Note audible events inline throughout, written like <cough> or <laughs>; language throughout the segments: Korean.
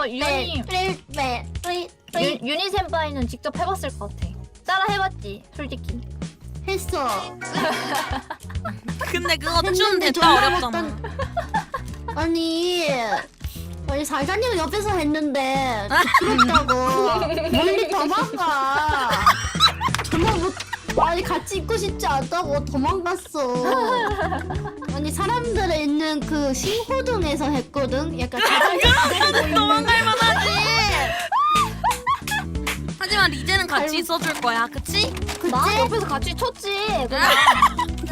어, 유니. 프리빼 프리 유, 프리 유니 센파이는 직접 해봤을 것 같아. 따라 해봤지, 솔직히. 했어. <laughs> 근데 그거 춤 했는데 됐다 존나 어렵잖아. 못한- <laughs> 아니 아니 살사님은 옆에서 했는데 부끄럽다고 <laughs> 멀리 도망가. 정말 못. 아니 같이 있고 싶지 않다고 도망갔어. 아니 사람들이 있는 그 신호등에서 했거든. 약간 도망갈 만하 같이 있어줄 거야, 그치? 나 그치? 옆에서 같이 쳤지. 그냥.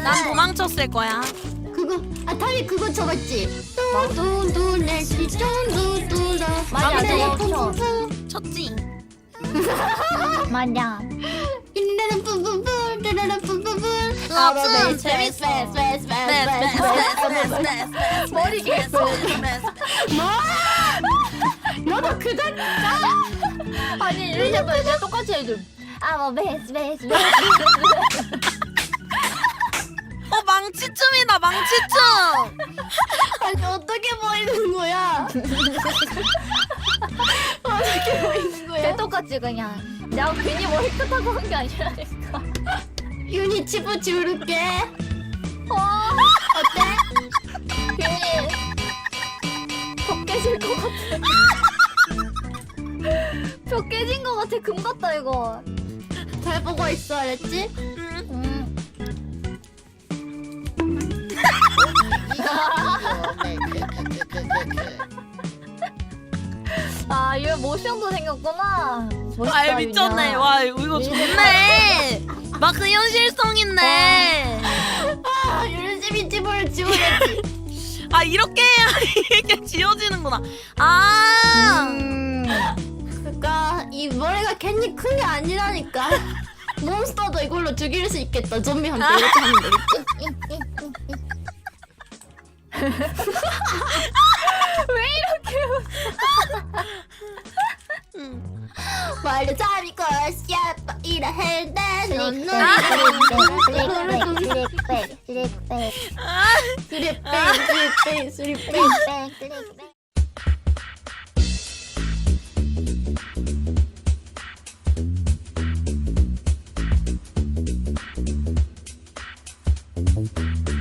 난 도망쳤을 거야. 그거 아 타미 그거 쳐봤지? 뚜두두레시 뚜두두라 맞아, 이래는 저거 쳐. 쳤지. <laughs> 맞아. 이래는 푸푸푸 이래는 푸푸푸 아, 재밌어. 네, 네, 네, 네, 네, 네. 머리 계속. 너도 그단 아니, 센파이 내가 똑같이 해줄. 아, 뭐, 베스, 베스, 베스. 어 망치춤이다 망치춤. 아니 어떻게 보이는 거야? <laughs> 어떻게 보이는 거야? 내 똑같지, 그냥. 내가 괜히 머리 끝하고 한 게 아니라니까. 유니 치부 지우를게 와, 어때? 괜히. 벽 깨질 것 같아. 벽 깨진 것 같아. 금 같다, 이거. 잘 보고 있어 알았지? 음. 아, 이거 모션도 생겼구나. 멋있다, 아 미쳤네. 윤야. 와 이거 좋네. 막그 현실성 있네. 아 유니 치부를 지우랬지 아 이렇게 <laughs> 해야 이게 지워지는구나. 아. 음. 괜히 큰 게 아니라니까 몬스터도 이걸로 죽일 수 있겠다 좀비한테 이렇게 하면 되겠지 왜 이렇게 음. 말도 잠이 걸었야 이라 했는데 너는 아. 아. 수리빼 수리빼 수리빼 Thank.